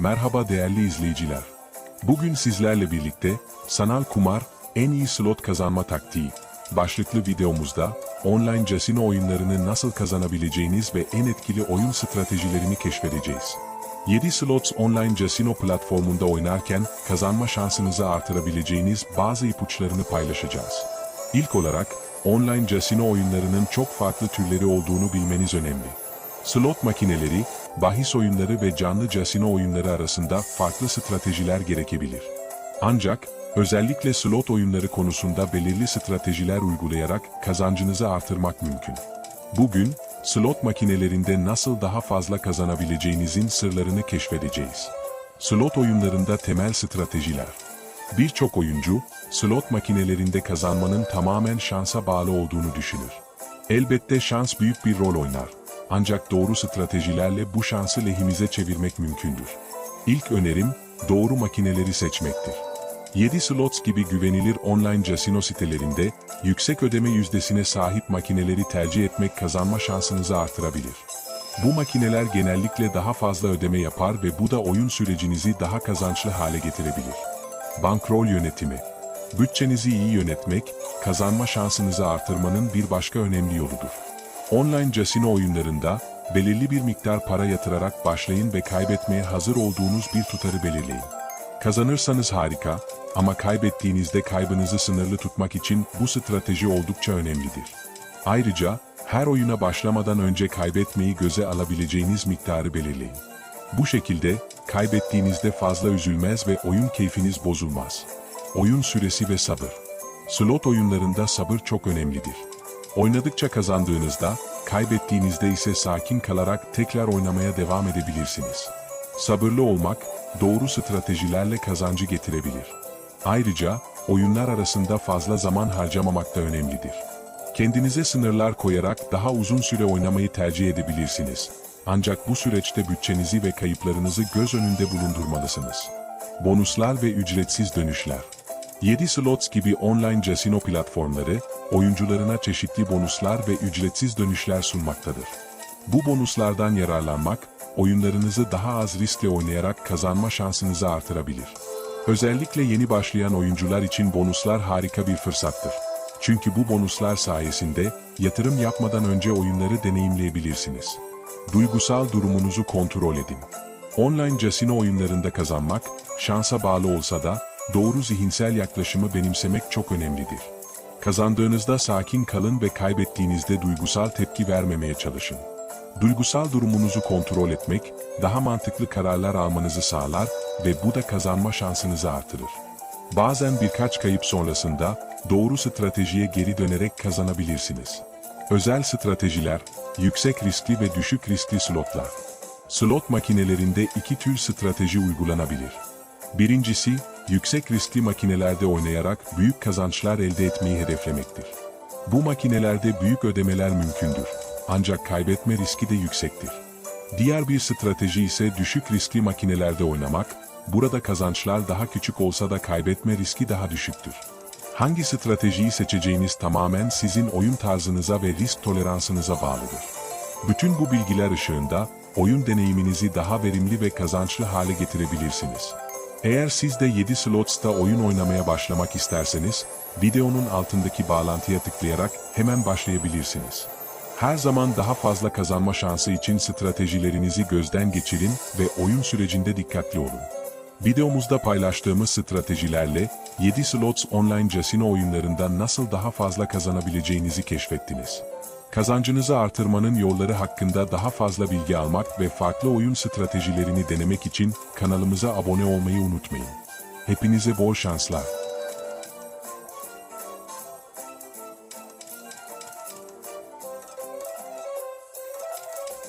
Merhaba değerli izleyiciler. Bugün sizlerle birlikte sanal kumar en iyi slot kazanma taktiği başlıklı videomuzda online casino oyunlarını nasıl kazanabileceğiniz ve en etkili oyun stratejilerini keşfedeceğiz. 7 Slots online casino platformunda oynarken kazanma şansınızı artırabileceğiniz bazı ipuçlarını paylaşacağız. İlk olarak online casino oyunlarının çok farklı türleri olduğunu bilmeniz önemli. Slot makineleri, bahis oyunları ve canlı casino oyunları arasında farklı stratejiler gerekebilir. Ancak, özellikle slot oyunları konusunda belirli stratejiler uygulayarak kazancınızı artırmak mümkün. Bugün, slot makinelerinde nasıl daha fazla kazanabileceğinizin sırlarını keşfedeceğiz. Slot oyunlarında temel stratejiler. Birçok oyuncu, slot makinelerinde kazanmanın tamamen şansa bağlı olduğunu düşünür. Elbette şans büyük bir rol oynar. Ancak doğru stratejilerle bu şansı lehimize çevirmek mümkündür. İlk önerim, doğru makineleri seçmektir. 7 Slots gibi güvenilir online casino sitelerinde yüksek ödeme yüzdesine sahip makineleri tercih etmek kazanma şansınızı artırabilir. Bu makineler genellikle daha fazla ödeme yapar ve bu da oyun sürecinizi daha kazançlı hale getirebilir. Bankroll yönetimi. Bütçenizi iyi yönetmek, kazanma şansınızı artırmanın bir başka önemli yoludur. Online casino oyunlarında belirli bir miktar para yatırarak başlayın ve kaybetmeye hazır olduğunuz bir tutarı belirleyin. Kazanırsanız harika ama kaybettiğinizde kaybınızı sınırlı tutmak için bu strateji oldukça önemlidir. Ayrıca her oyuna başlamadan önce kaybetmeyi göze alabileceğiniz miktarı belirleyin. Bu şekilde kaybettiğinizde fazla üzülmez ve oyun keyfiniz bozulmaz. Oyun süresi ve sabır. Slot oyunlarında sabır çok önemlidir. Oynadıkça kazandığınızda, kaybettiğinizde ise sakin kalarak tekrar oynamaya devam edebilirsiniz. Sabırlı olmak, doğru stratejilerle kazancı getirebilir. Ayrıca, oyunlar arasında fazla zaman harcamamak da önemlidir. Kendinize sınırlar koyarak daha uzun süre oynamayı tercih edebilirsiniz. Ancak bu süreçte bütçenizi ve kayıplarınızı göz önünde bulundurmalısınız. Bonuslar ve ücretsiz dönüşler. 7 Slots gibi online casino platformları, oyuncularına çeşitli bonuslar ve ücretsiz dönüşler sunmaktadır. Bu bonuslardan yararlanmak, oyunlarınızı daha az riskle oynayarak kazanma şansınızı artırabilir. Özellikle yeni başlayan oyuncular için bonuslar harika bir fırsattır. Çünkü bu bonuslar sayesinde yatırım yapmadan önce oyunları deneyimleyebilirsiniz. Duygusal durumunuzu kontrol edin. Online casino oyunlarında kazanmak, şansa bağlı olsa da doğru zihinsel yaklaşımı benimsemek çok önemlidir. Kazandığınızda sakin kalın ve kaybettiğinizde duygusal tepki vermemeye çalışın. Duygusal durumunuzu kontrol etmek, daha mantıklı kararlar almanızı sağlar ve bu da kazanma şansınızı artırır. Bazen birkaç kayıp sonrasında doğru stratejiye geri dönerek kazanabilirsiniz. Özel stratejiler, yüksek riskli ve düşük riskli slotlar. Slot makinelerinde iki tür strateji uygulanabilir. Birincisi, yüksek riskli makinelerde oynayarak büyük kazançlar elde etmeyi hedeflemektir. Bu makinelerde büyük ödemeler mümkündür. Ancak kaybetme riski de yüksektir. Diğer bir strateji ise düşük riskli makinelerde oynamak, burada kazançlar daha küçük olsa da kaybetme riski daha düşüktür. Hangi stratejiyi seçeceğiniz tamamen sizin oyun tarzınıza ve risk toleransınıza bağlıdır. Bütün bu bilgiler ışığında, oyun deneyiminizi daha verimli ve kazançlı hale getirebilirsiniz. Eğer siz de 7 Slots'ta oyun oynamaya başlamak isterseniz, videonun altındaki bağlantıya tıklayarak hemen başlayabilirsiniz. Her zaman daha fazla kazanma şansı için stratejilerinizi gözden geçirin ve oyun sürecinde dikkatli olun. Videomuzda paylaştığımız stratejilerle 7 Slots online casino oyunlarında nasıl daha fazla kazanabileceğinizi keşfettiniz. Kazancınızı artırmanın yolları hakkında daha fazla bilgi almak ve farklı oyun stratejilerini denemek için kanalımıza abone olmayı unutmayın. Hepinize bol şanslar.